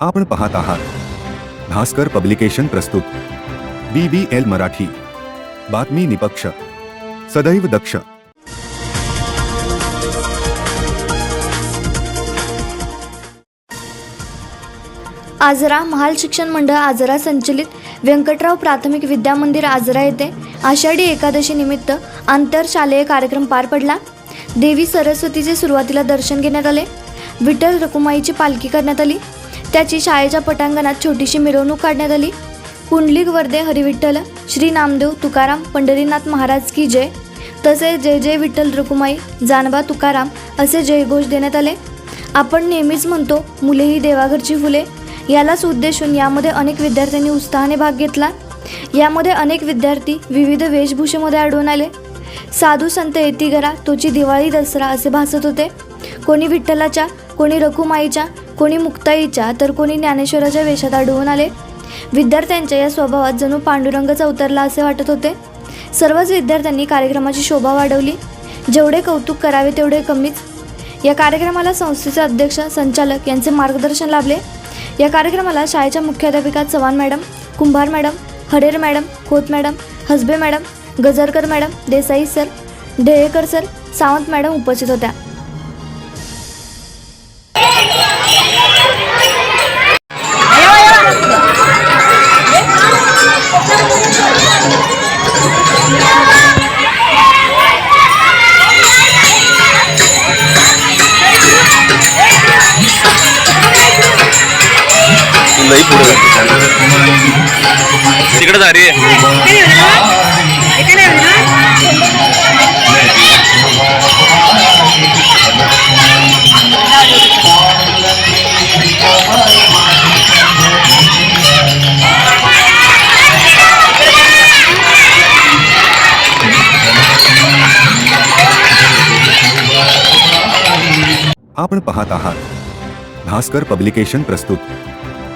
आपण पाहत आहात. भास्कर पब्लिकेशन प्रस्तुत. B B L Marathi. बातमी निपक्ष. सदैव दक्ष. आजरा महाल शिक्षण मंडळ आजरा संचलित व्यंकटराव प्राथमिक विद्या मंदिर आजरा येथे आषाढी एकादशी निमित्त आंतरशालेय कार्यक्रम पार पडला. देवी सरस्वतीचे सुरुवातीला दर्शन घेण्यात आले. विठ्ठल रकुमाईची पालखी करण्यात आली. त्याची शाळेच्या पटांगणात छोटीशी मिरवणूक काढण्यात आली. पुंडलिक वर्दे हरिविठ्ठल श्री नामदेव तुकाराम पंढरीनाथ महाराज की जय. तसेच जय जय विठ्ठल रकुमाई जानबा तुकाराम असे जयघोष देण्यात आले. आपण नेहमीच म्हणतो मुले ही देवाघरची फुले. यालाच उद्देशून यामध्ये अनेक विद्यार्थ्यांनी उत्साहाने भाग घेतला. यामध्ये अनेक विद्यार्थी विविध वेशभूषेमध्ये आढळून आले. साधू संत येती घरा तोची दिवाळी दसरा असे भासत होते. कोणी विठ्ठलाच्या कोणी रखुमाईच्या कोणी मुक्ताईच्या तर कोणी ज्ञानेश्वराच्या वेशात आढळून आले. विद्यार्थ्यांच्या या स्वभावात जणू पांडुरंगच अवतरला असे वाटत होते. सर्वच विद्यार्थ्यांनी कार्यक्रमाची शोभा वाढवली. जेवढे कौतुक करावे तेवढे कमीच. या कार्यक्रमाला संस्थेचे अध्यक्ष संचालक यांचे मार्गदर्शन लाभले. या कार्यक्रमाला शाळेच्या मुख्याध्यापिका Chavan madam Kumbhar madam Hader madam Khot madam Hasabe madam Gajarkar madam Desai sir Dhelekar sir Sawant madam उपस्थित होत्या. लई पुढे तिकडे जा रे. आपण पाहत आहात भास्कर पब्लिकेशन प्रस्तुत.